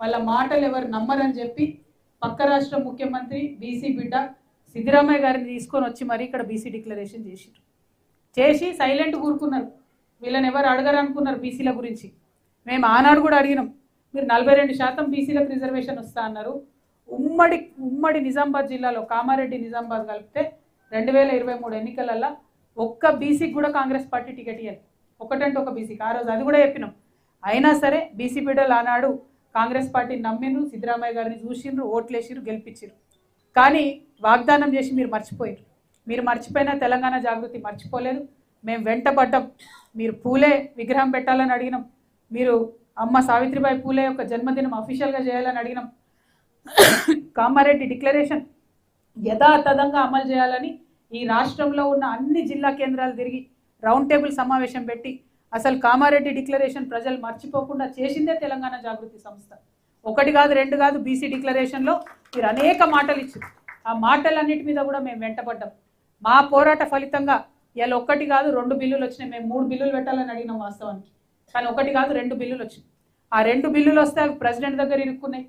వాళ్ళ మాటలు ఎవరు నమ్మరని చెప్పి పక్క రాష్ట్ర ముఖ్యమంత్రి బీసీ బిడ్డ సిద్ధరామయ్య గారిని తీసుకొని వచ్చి మరీ ఇక్కడ బీసీ డిక్లరేషన్ చేసిరు చేసి సైలెంట్ కూరుకున్నారు. వీళ్ళని ఎవరు అడగరు అనుకున్నారు బీసీల గురించి. మేము ఆనాడు కూడా అడిగినాం మీరు నలభై రెండు శాతం బీసీలకు రిజర్వేషన్ వస్తా అన్నారు. ఉమ్మడి ఉమ్మడి నిజామాబాద్ జిల్లాలో కామారెడ్డి నిజామాబాద్ కలిపితే రెండు వేల ఇరవై మూడు ఎన్నికలల్లో ఒక్క బీసీకి కూడా కాంగ్రెస్ పార్టీ టికెట్ ఇవ్వాలి ఒకటంటే ఒక బీసీకి. ఆ రోజు అది కూడా చెప్పినాం. అయినా సరే బీసీ బిడ్డలు ఆనాడు కాంగ్రెస్ పార్టీని నమ్మిండ్రు సిద్ధరామయ్య గారిని చూసిండ్రు ఓట్లేసిరు గెలిపించారు కానీ వాగ్దానం చేసి మీరు మర్చిపోయారు మీరు మర్చిపోయిన తెలంగాణ జాగృతి మర్చిపోలేదు. మేము వెంటబడ్డాం. మీరు పూలే విగ్రహం పెట్టాలని అడిగినాం. మీరు అమ్మ సావిత్రిబాయి పూలే యొక్క జన్మదినం అఫీషియల్గా చేయాలని అడిగినాం. కామారెడ్డి డిక్లరేషన్ యథాతథంగా అమలు చేయాలని ఈ రాష్ట్రంలో ఉన్న అన్ని జిల్లా కేంద్రాలు తిరిగి రౌండ్ టేబుల్ సమావేశం పెట్టి అసలు కామారెడ్డి డిక్లరేషన్ ప్రజలు మర్చిపోకుండా చేసిందే తెలంగాణ జాగృతి సంస్థ. ఒకటి కాదు రెండు కాదు బీసీ డిక్లరేషన్లో మీరు అనేక మాటలు ఇచ్చారు. ఆ మాటలన్నిటి మీద కూడా మేము వెంటబడ్డాం. మా పోరాట ఫలితంగా ఇవాళ ఒక్కటి కాదు రెండు బిల్లులు వచ్చినాయి. మేము మూడు బిల్లులు పెట్టాలని అడిగినాం వాస్తవానికి. కానీ ఒకటి కాదు రెండు బిల్లులు వచ్చినాయి. ఆ రెండు బిల్లులు వస్తే అవి ప్రెసిడెంట్ దగ్గర ఇరుక్కున్నాయి.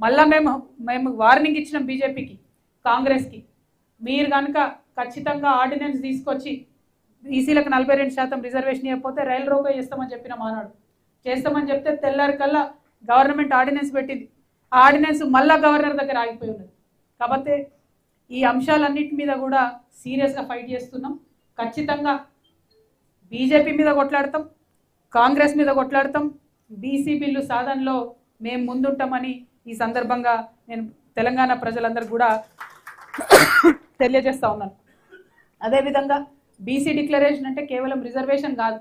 మళ్ళా మేము మేము వార్నింగ్ ఇచ్చినాం బీజేపీకి కాంగ్రెస్కి. మీరు కనుక ఖచ్చితంగా ఆర్డినెన్స్ తీసుకొచ్చి ఈసీలకు నలభై రెండు శాతం రిజర్వేషన్ ఇవ్వకపోతే రైలు రోగా చేస్తామని చెప్పిన మానాడు చేస్తామని చెప్తే తెల్లారి కల్లా గవర్నమెంట్ ఆర్డినెన్స్ పెట్టింది. ఆ ఆర్డినెన్స్ మళ్ళా గవర్నర్ దగ్గర ఆగిపోయి ఉన్నది. కాబట్టి ఈ అంశాలన్నిటి మీద కూడా సీరియస్గా ఫైట్ చేస్తున్నాం. ఖచ్చితంగా బీజేపీ మీద కొట్లాడతాం కాంగ్రెస్ మీద కొట్లాడతాం. బీసీ బిల్లు సాధనలో మేము ముందుంటామని ఈ సందర్భంగా నేను తెలంగాణ ప్రజలందరూ కూడా తెలియజేస్తా ఉన్నాను. అదేవిధంగా బీసీ డిక్లరేషన్ అంటే కేవలం రిజర్వేషన్ కాదు.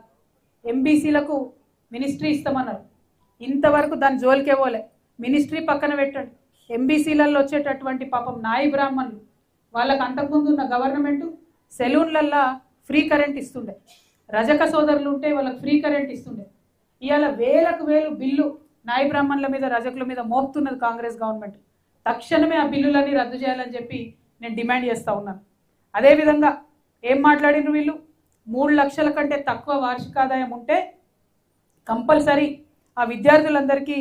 ఎంబీసీలకు మినిస్ట్రీ ఇస్తామన్నారు. ఇంతవరకు దాని జోలికే పోలే. మినిస్ట్రీ పక్కన పెట్టండి. ఎంబీసీలలో వచ్చేటటువంటి పాపం నాయి బ్రాహ్మణులు. వాళ్ళకు అంతకుముందు ఉన్న గవర్నమెంట్ సెలూన్లల్లో ఫ్రీ కరెంట్ ఇస్తుండే. రజక సోదరులు ఉంటే వాళ్ళకి ఫ్రీ కరెంట్ ఇస్తుండే. ఇవాళ వేలకు వేలు బిల్లు నాయి బ్రాహ్మణుల మీద రజకుల మీద మోపుతున్నది కాంగ్రెస్ గవర్నమెంట్. తక్షణమే ఆ బిల్లులన్నీ రద్దు చేయాలని చెప్పి నేను డిమాండ్ చేస్తూ ఉన్నాను అదేవిధంగా ఏం మాట్లాడిన వీళ్ళు? మూడు లక్షల కంటే తక్కువ వార్షిక ఆదాయం ఉంటే కంపల్సరీ ఆ విద్యార్థులందరికీ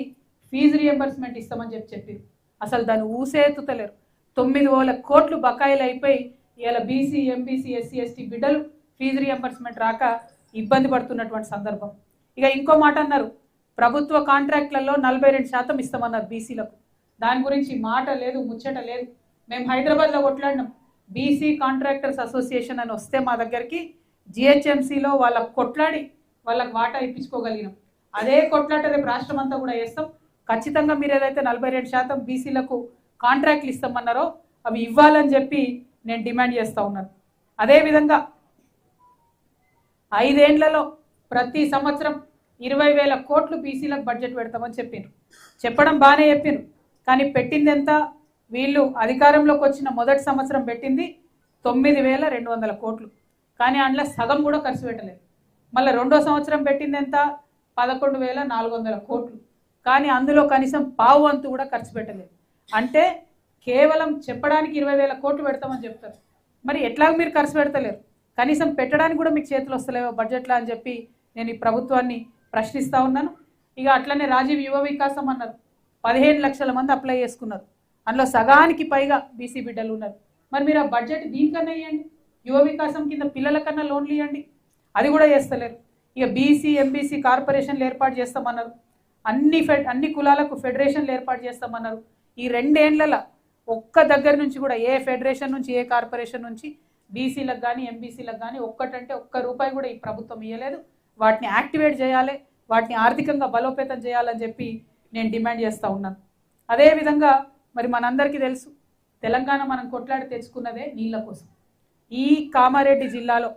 ఫీజు రియంబర్స్మెంట్ ఇస్తామని చెప్పి చెప్పింది అసలు దాన్ని ఊసేతుతలేరు తొమ్మిది వేల కోట్లు బకాయిలు అయిపోయి ఇలా బీసీ ఎంబీసీ ఎస్సీ ఎస్టీ బిడ్డలు ఫీజు రియంబర్స్మెంట్ రాక ఇబ్బంది పడుతున్నటువంటి సందర్భం. ఇక ఇంకో మాట అన్నారు. ప్రభుత్వ కాంట్రాక్ట్లలో నలభై రెండు శాతం ఇస్తామన్నారు బీసీలకు. దాని గురించి మాట లేదు ముచ్చట లేదు. మేము హైదరాబాద్లో కొట్లాడినాం. బీసీ కాంట్రాక్టర్స్ అసోసియేషన్ అని వస్తే మా దగ్గరికి జిహెచ్ఎంసీలో వాళ్ళ కొట్లాడి వాళ్ళకి వాటా ఇప్పించుకోగలిగినాం. అదే కొట్లాట రేపు రాష్ట్రం అంతా కూడా వేస్తాం ఖచ్చితంగా మీరు ఏదైతే నలభై రెండు శాతం బీసీలకు కాంట్రాక్ట్లు ఇస్తామన్నారో అవి ఇవ్వాలని చెప్పి నేను డిమాండ్ చేస్తూ ఉన్నాను. అదేవిధంగా ఐదేండ్లలో ప్రతి సంవత్సరం ఇరవై వేల కోట్లు బీసీలకు బడ్జెట్ పెడతామని చెప్పారు చెప్పడం బాగానే చెప్పారు కానీ పెట్టింది ఎంత? వీళ్ళు అధికారంలోకి వచ్చిన మొదటి సంవత్సరం పెట్టింది తొమ్మిది వేల రెండు వందల కోట్లు. కానీ అందులో సగం కూడా ఖర్చు పెట్టలేదు. మళ్ళీ రెండో సంవత్సరం పెట్టింది ఎంత? పదకొండు వేల నాలుగు వందల కోట్లు. కానీ అందులో కనీసం పావు వంతు కూడా ఖర్చు పెట్టలేదు. అంటే కేవలం చెప్పడానికి ఇరవై వేల కోట్లు పెడతామని చెప్తారు. మరి ఎట్లా మీరు ఖర్చు పెడతలేరు? కనీసం పెట్టడానికి కూడా మీకు చేతులు వస్తలేవో బడ్జెట్లో అని చెప్పి నేను ఈ ప్రభుత్వాన్ని ప్రశ్నిస్తూ ఉన్నాను. ఇక అట్లనే రాజీవ్ యువ వికాసం అన్నారు. పదిహేను లక్షల మంది అప్లై చేసుకున్నారు. అందులో సగానికి పైగా బీసీ బిడ్డలు ఉన్నారు. మరి మీరు ఆ బడ్జెట్ దీనికన్నా ఇవ్వండి యువ వికాసం కింద పిల్లల కన్నా లోన్లు ఇవ్వండి అది కూడా చేస్తలేరు. ఇక బీసీ ఎంబీసీ కార్పొరేషన్లు ఏర్పాటు చేస్తామన్నారు. అన్ని ఫెడ్ అన్ని కులాలకు ఫెడరేషన్లు ఏర్పాటు చేస్తామన్నారు. ఈ రెండేళ్ళలో ఒక్క దగ్గర నుంచి కూడా ఏ ఫెడరేషన్ నుంచి ఏ కార్పొరేషన్ నుంచి బీసీలకు కానీ ఎంబీసీలకు కానీ ఒక్కటంటే ఒక్క రూపాయి కూడా ఈ ప్రభుత్వం ఇవ్వలేదు వాటిని యాక్టివేట్ చేయాలి. వాటిని ఆర్థికంగా బలోపేతం చేయాలని చెప్పి నేను డిమాండ్ చేస్తూ ఉన్నాను. అదేవిధంగా మరి మనందరికీ తెలుసు తెలంగాణ మనం కొట్లాడి తెచ్చుకున్నదే నీళ్ళ కోసం. ఈ కామారెడ్డి జిల్లాలో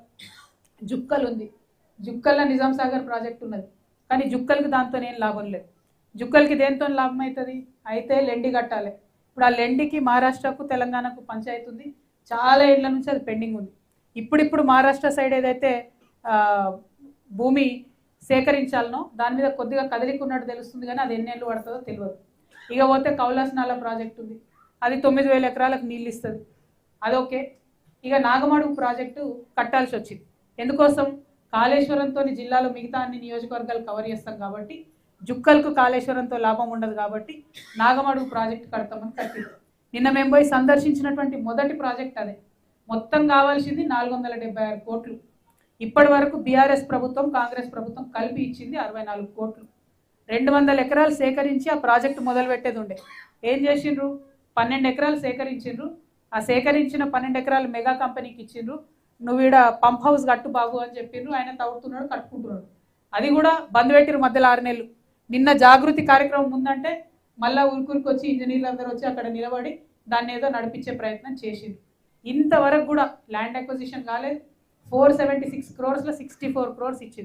జుక్కలు ఉంది జుక్కల్లో నిజాం సాగర్ ప్రాజెక్ట్ ఉన్నది. కానీ జుక్కలకి దాంతో ఏం లాభం లేదు. జుక్కలకి దేంతో లాభం అవుతుంది అయితే లెండి కట్టాలి. ఇప్పుడు ఆ లెండికి మహారాష్ట్రకు తెలంగాణకు పంచాయతీ ఉంది. చాలా ఏళ్ళ నుంచి అది పెండింగ్ ఉంది. ఇప్పుడిప్పుడు మహారాష్ట్ర సైడ్ ఏదైతే భూమి సేకరించాలనో దాని మీద కొద్దిగా కదిలికున్నట్టు తెలుస్తుంది కానీ అది ఎన్నేళ్ళు పడుతుందో తెలియదు. ఇక పోతే కౌలాసనాల ప్రాజెక్ట్ ఉంది. అది తొమ్మిది వేల ఎకరాలకు నీళ్ళు ఇస్తుంది. అదొకే ఇక నాగమడుగు ప్రాజెక్టు కట్టాల్సి వచ్చింది. ఎందుకోసం? కాళేశ్వరంతో జిల్లాలో మిగతా అన్ని నియోజకవర్గాలు కవర్ చేస్తాం కాబట్టి జుక్కలకు కాళేశ్వరంతో లాభం ఉండదు కాబట్టి నాగమడుగు ప్రాజెక్టు కడతామని కట్టింది. నిన్న మేము పోయి సందర్శించినటువంటి మొదటి ప్రాజెక్ట్ అదే. మొత్తం కావాల్సింది నాలుగు వందల డెబ్బై ఆరు కోట్లు. ఇప్పటి వరకు బీఆర్ఎస్ ప్రభుత్వం కాంగ్రెస్ ప్రభుత్వం కలిపి ఇచ్చింది అరవై నాలుగు కోట్లు. రెండు వందల ఎకరాలు సేకరించి ఆ ప్రాజెక్టు మొదలు పెట్టేది ఉండే ఏం చేసిండ్రు? పన్నెండు ఎకరాలు సేకరించిండ్రు. ఆ సేకరించిన పన్నెండు ఎకరాలు మెగా కంపెనీకి ఇచ్చిండ్రు. నువ్వు ఈడ పంప్ హౌస్ కట్టు బాగు అని చెప్పిండ్రు ఆయన తవ్వుతున్నాడు కట్టుకుంటున్నాడు. అది కూడా బంద్ పెట్టిరు మధ్యలో ఆరు నెలలు. నిన్న జాగృతి కార్యక్రమం ఉందంటే మళ్ళా ఊరికూరికి వచ్చి ఇంజనీర్లు అందరూ వచ్చి అక్కడ నిలబడి దాన్ని ఏదో నడిపించే ప్రయత్నం చేసిండ్రు. ఇంతవరకు కూడా ల్యాండ్ అక్విజిషన్ కాలేదు. ఫోర్ సెవెంటీ సిక్స్ క్రోర్స్లో సిక్స్టీ ఫోర్ క్రోర్స్ ఇచ్చింది